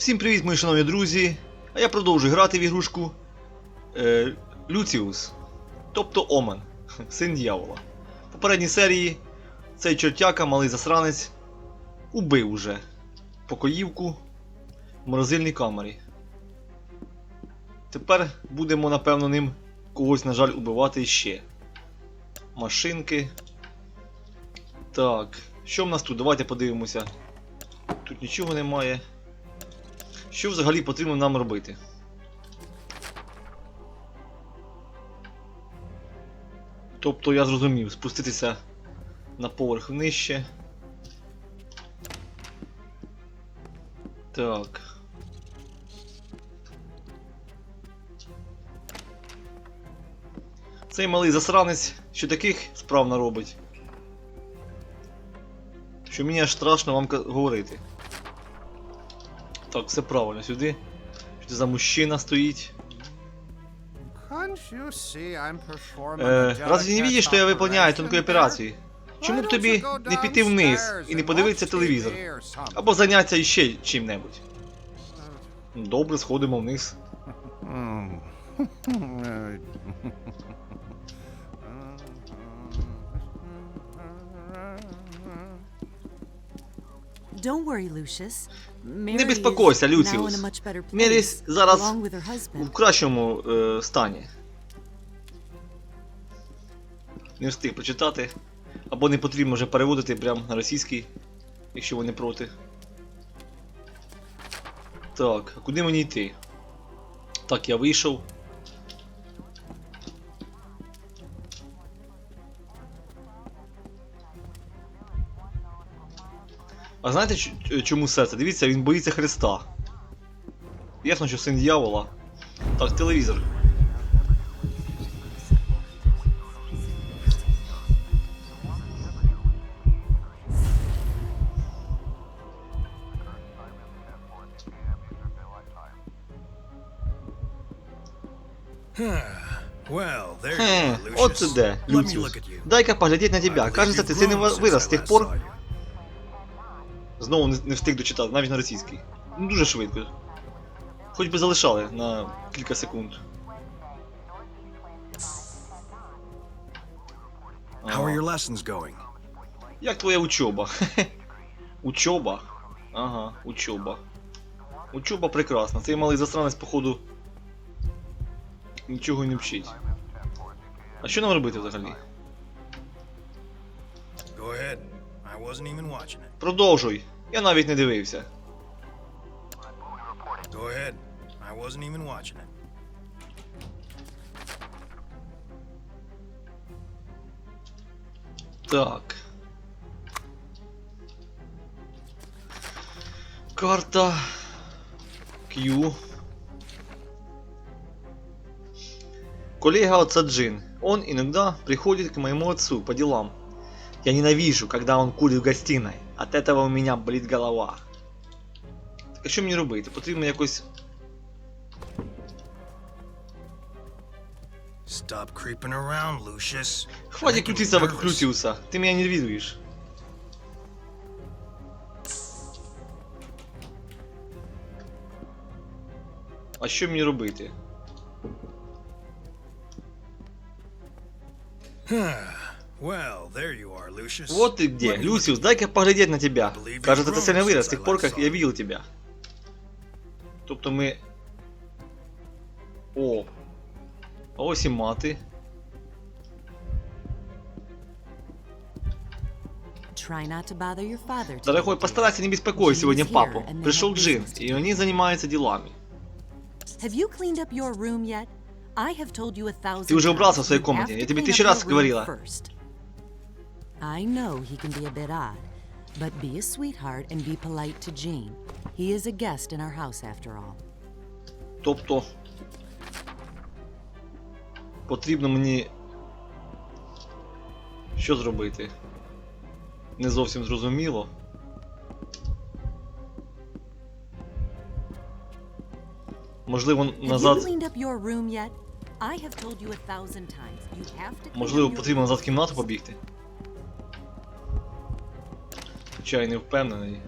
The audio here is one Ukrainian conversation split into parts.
Всім привіт, мої шановні друзі! А я продовжую грати в ігрушку е, Люціус, тобто Омен, син дьявола. В попередній серії цей чортяка, малий засранець, убив уже покоївку в морозильній камері. Тепер будемо, напевно, ним когось, на жаль, убивати ще. Машинки. Так, що в нас тут? Давайте подивимося. Тут нічого немає. Що взагалі потрібно нам робити? Тобто я зрозумів, спуститися на поверх нижче. Так. Цей малий засранець що таких справ наробить. Що мені аж страшно вам говорити. Так, все правильно, сюди. Що за мужчина стоїть? Е, разве не видишь, що я виконую тонку операцію? Чому б тобі не піти вниз і не подивитися телевізор? Або зайнятися іще чим-небудь? Добре, сходимо вниз. Не безпокойся, Люціус. Меріс зараз husband. кращому е, стані. Не встиг прочитати. Або не потрібно вже переводити прямо на російський, якщо ви не проти. Так, а куди мені йти? Так, я вийшов. А знаєте ч- чому серце? Дивіться, він боїться Христа. Ясно, що син дьявола. Так, телевізор. Хм, you are, от це де, Let me Люціус. look at you. Дай-ка поглядіть на Кажеться, you've ти сильно вирос з тих пор. Знову не, встиг дочитати, навіть на російський. Ну дуже швидко. Хоч би залишали на кілька секунд. How are your lessons going? Як твоя учоба? учоба? Ага, учоба. Учоба прекрасна. Цей малий засранець, походу. Нічого не вчить. А що нам робити взагалі? Продовжуй. Я навіть не дивився. Go ahead. I wasn't even watching it. Так. Карта. Q. Коллега отца Джин. Он иногда приходит к моему отцу по делам. Я ненавижу, когда он курит в гостиной. От этого у меня болит голова. Так а що мені робити? Потрібно якось. Stop creeping around, Lucius. Хватит Making me крутиться вокруг nervous. Люциуса. Ты меня нервируешь. А що мені робити? well, Вот ты где. Люциус, дай-ка поглядеть на тебя. Кажется, ты сильно вырос с тех пор, как я видел тебя. Тобто мы. О! А ось і мати. Дорогой, постарайся не беспокоить сегодня папу. Пришел Джин, и они занимаются делами. Ты уже убрался в своей комнате, я тебе тысячу раз говорила. I know he can be a bit odd, but be a sweetheart and be polite to Jean. He is a guest in our house after all. Тобто. Потрібно мені. Що зробити? Не зовсім зрозуміло. Можливо, назад. Можливо, потрібно назад в кімнату побігти. Хоча я не впевнений.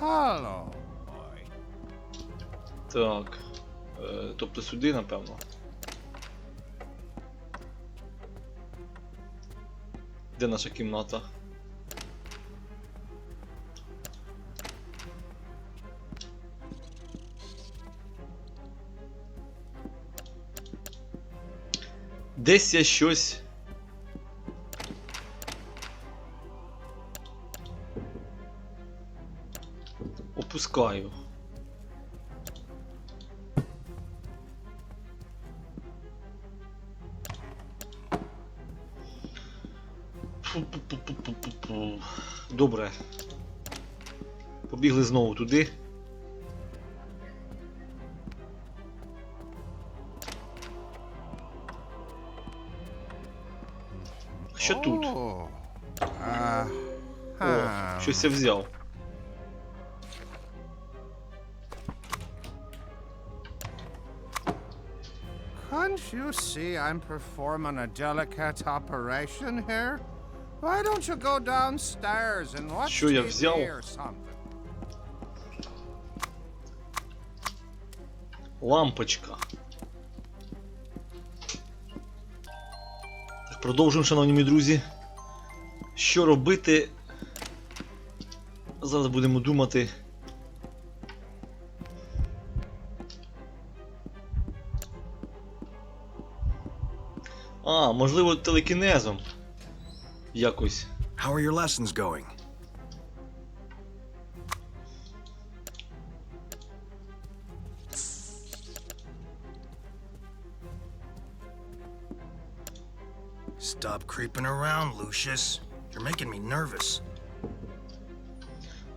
Hello. Так. Е, тобто сюди, напевно. Де наша кімната? Десь я щось. Опускаю. Добре. Побігли знову туди. Що тут? О, щось я взяв. You see I'm performing a delicate operation here? Why don't you go downstairs and watch Що я TV or something? Лампочка. Так, продовжуємо, шановні мої друзі. Що робити? Зараз будемо думати. Можливо, телекінезом. Якось. How are your lessons going? Stop creeping around, Lucius. You're making me nervous.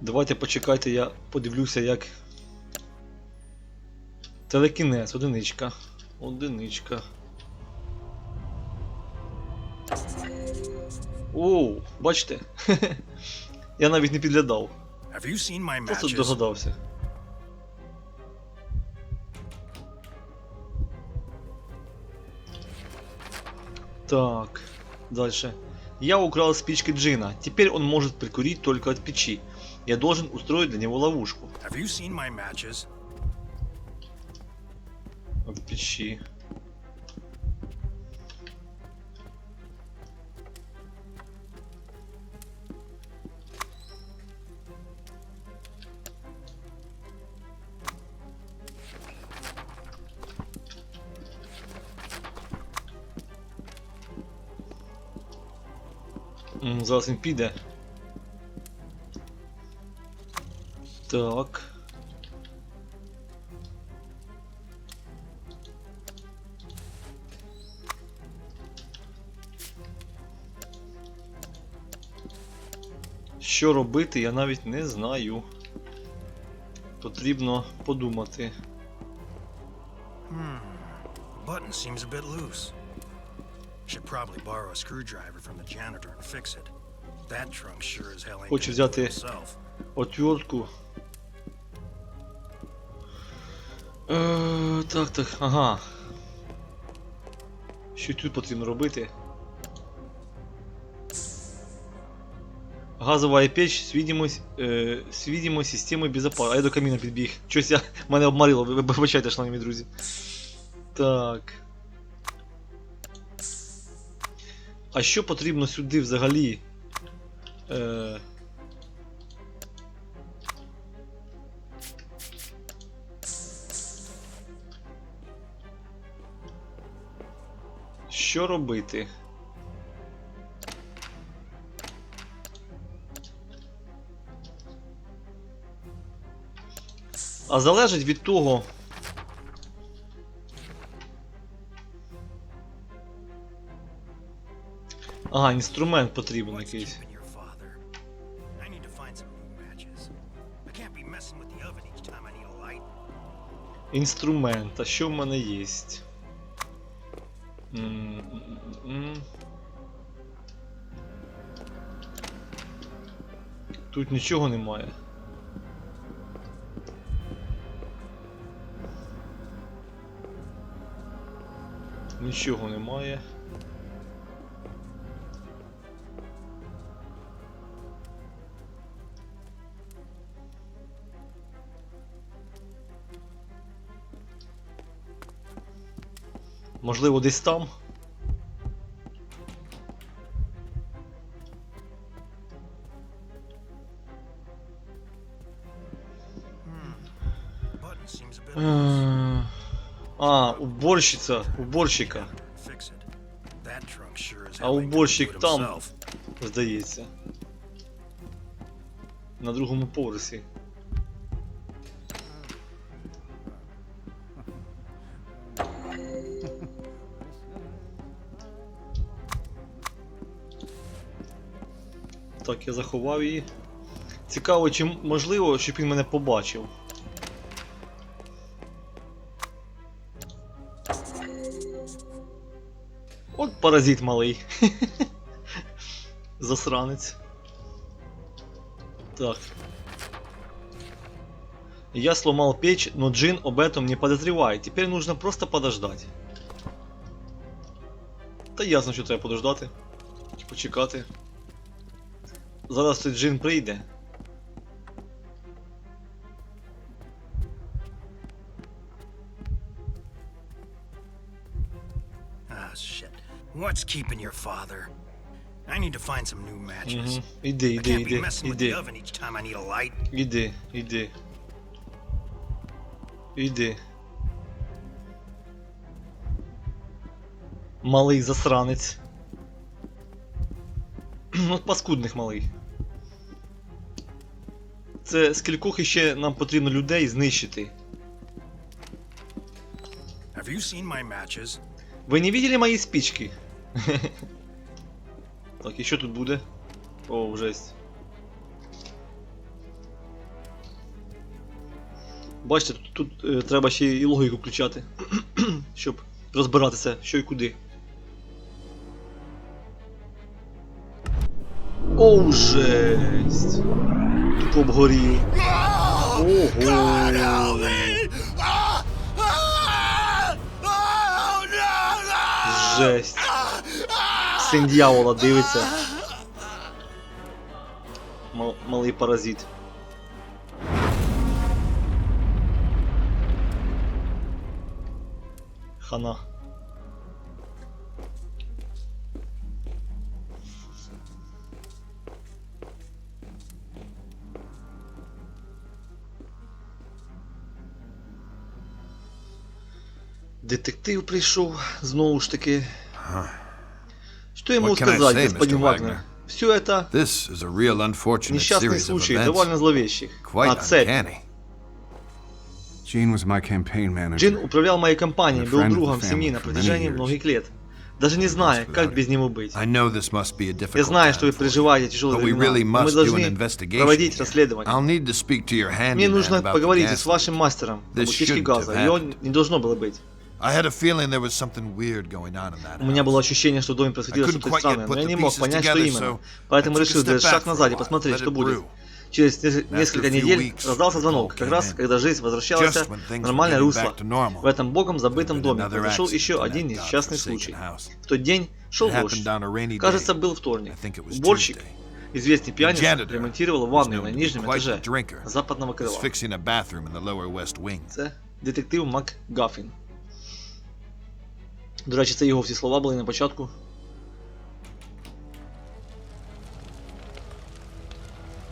Давайте почекайте, я подивлюся, як. Телекінез, одиничка. Одиничка. Бачите? я навіть не підглядав. Просто догадався. Так, дальше. Я украл спички Джина. Теперь он может прикурить только от печи. Я должен устроить для него ловушку. От печи. Зараз він піде. Так. Що робити, я навіть не знаю. Потрібно подумати. Hmm. Button seems a bit loose. Should probably borrow a screwdriver from the janitor and fix it. Хочу взяти- Отвертку. Е, так, так, ага. Що тут потрібно робити? Газова печь з видимость, е, з системою безопасности. А я до каміна підбіг. Щось я мене обмарило, ви- ви- вибачайте, шановні друзі. Так. А що потрібно сюди взагалі? Е, Що робити? А залежить від того. Ага, інструмент потрібен якийсь. Інструмент. А що в мене є? Тут нічого немає. Нічого немає. Можливо, десь там. А, уборщиця, уборщика, А уборщик там. здається. На другому поверсі. Так, я заховав її. Цікаво, чи можливо, щоб він мене побачив. От паразит малий. Засранець. Так. Я сломал печь, но Джин об этом не подозревает. Теперь нужно просто подождать. Та ясно, що треба подождати. Почекати. Зараз цей Джин прийде. Ah, shit. What's keeping your father? I need to find some new matches. Угу. Іди, I іди, can't be іди, messing with іди. the oven each time I need a light. Іди, іди. Іди. Малий засранець. От паскудних малий. Це скількох іще нам потрібно людей знищити. Have you seen my matches? Ви не видели мої спички? так, і що тут буде? О, жесть. Бачите, тут, тут е, треба ще і логіку включати, щоб розбиратися, що і куди. Оу, жесть! Тупо обгорів. Ого! Жесть. Син дьявола дивиться. Мал- малий паразит. Хана. Детектив прийшов знову ж таки. Что ему сказать, say, господин Вагнер? Все это несчастный случай, довольно зловещих. А цель? Джин управлял моей компанией, был другом семьи на протяжении многих лет. Даже не знаю, как без него быть. Я знаю, что вы переживаете тяжелые времена, но мы должны проводить расследование. Мне нужно поговорить с вашим мастером об утечке газа, ее не должно было быть. У меня было ощущение, что в доме происходило что-то странное, но я не мог понять, что именно. Поэтому решил сделать шаг назад и посмотреть, что будет. Через несколько недель раздался звонок, как раз когда жизнь возвращалась в нормальное русло. В этом богом забытом доме произошел еще один несчастный случай. В тот день шел дождь. Кажется, был вторник. Уборщик, известный пианист, ремонтировал ванную на нижнем этаже западного крыла. Это Детектив МакГаффин. До речі, це його всі слова були на початку.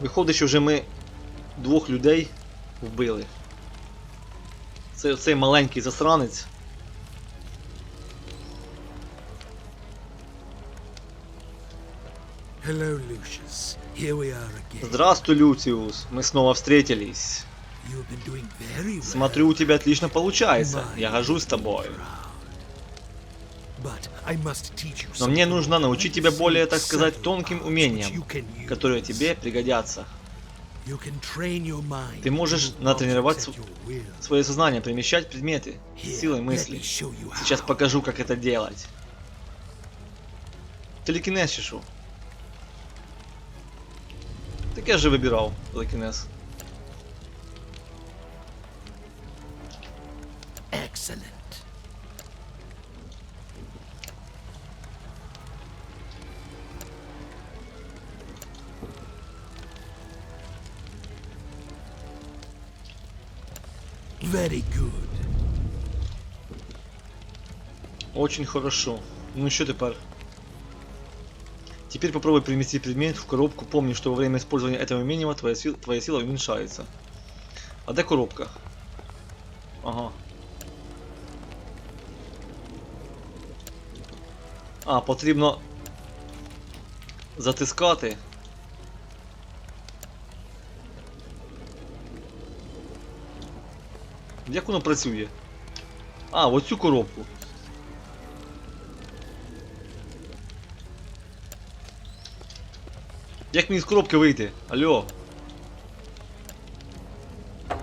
Виходить, що вже ми двох людей вбили. Це цей маленький засранець. Hello, Lucius. Here we are again. Здравствуй, Люциус. Мы снова встретились. Well. Смотрю, у тебя отлично получается. Я горжусь тобой. Но мне нужно научить тебя более, так сказать, тонким умениям, которые тебе пригодятся. Ты можешь натренировать. Свое сознание перемещать предметы силой мысли. Сейчас покажу, как это делать. Телекинез чешу. Так я же выбирал телекинез. Excellent. Very good. Очень хорошо. Ну что теперь? Теперь попробуй переместить предмет в коробку. Помни, что во время использования этого умения твоя, сил, твоя сила уменьшается. А де коробка? Ага. А, потрібно затискати. Як воно працює? А, оцю коробку. Як мені з коробки вийти? Алло.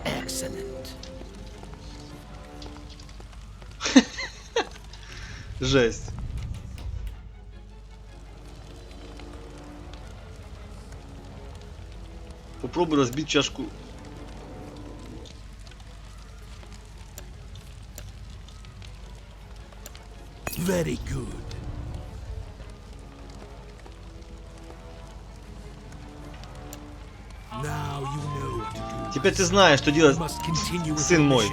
Excellent. Жесть. Попробуй разбить чашку. Very good. Теперь ты знаешь, что делать, сын мой.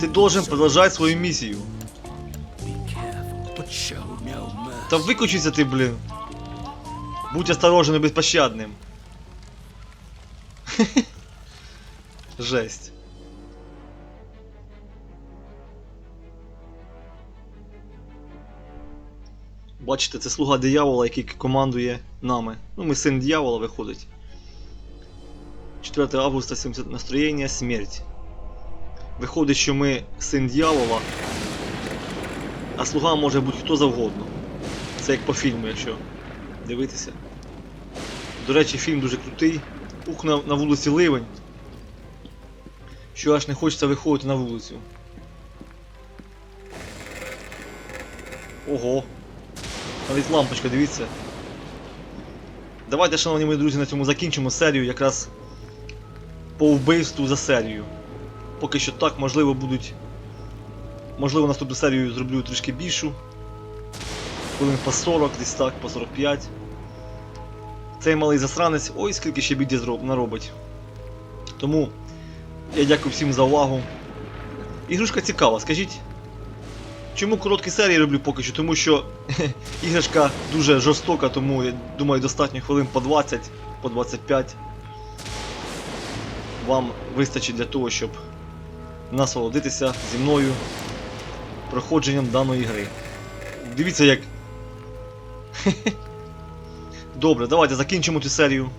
Ты должен продолжать свою миссию. Да выключися ты, блин. Будь осторожен и беспощадным. Жесть. Бачите, це слуга диявола, який командує нами. Ну, ми син диявола виходить. 4 августа 70 настроєння, смерть. Виходить, що ми син дьявола, а слуга може бути хто завгодно. Це як по фільму, якщо дивитися. До речі, фільм дуже крутий. Ух на, на вулиці Ливень. Що аж не хочеться виходити на вулицю. Ого. Навіть лампочка, дивіться. Давайте, шановні мої друзі, на цьому закінчимо серію якраз по вбивству за серію. Поки що так, можливо, будуть. Можливо, наступну серію зроблю трішки більшу. Хвилин по 40, десь так, по 45. Цей малий засранець, ой, скільки ще біді наробить. Тому я дякую всім за увагу. Ігрушка цікава, скажіть. Чому короткі серії роблю поки що? Тому що іграшка дуже жорстока, тому я думаю достатньо хвилин по 20, по 25. Вам вистачить для того, щоб насолодитися зі мною проходженням даної гри. Дивіться як. Добре, давайте закінчимо цю серію.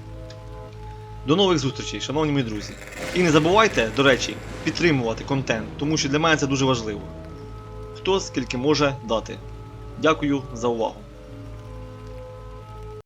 До нових зустрічей, шановні мої друзі. І не забувайте, до речі, підтримувати контент, тому що для мене це дуже важливо. Хто скільки може дати. Дякую за увагу.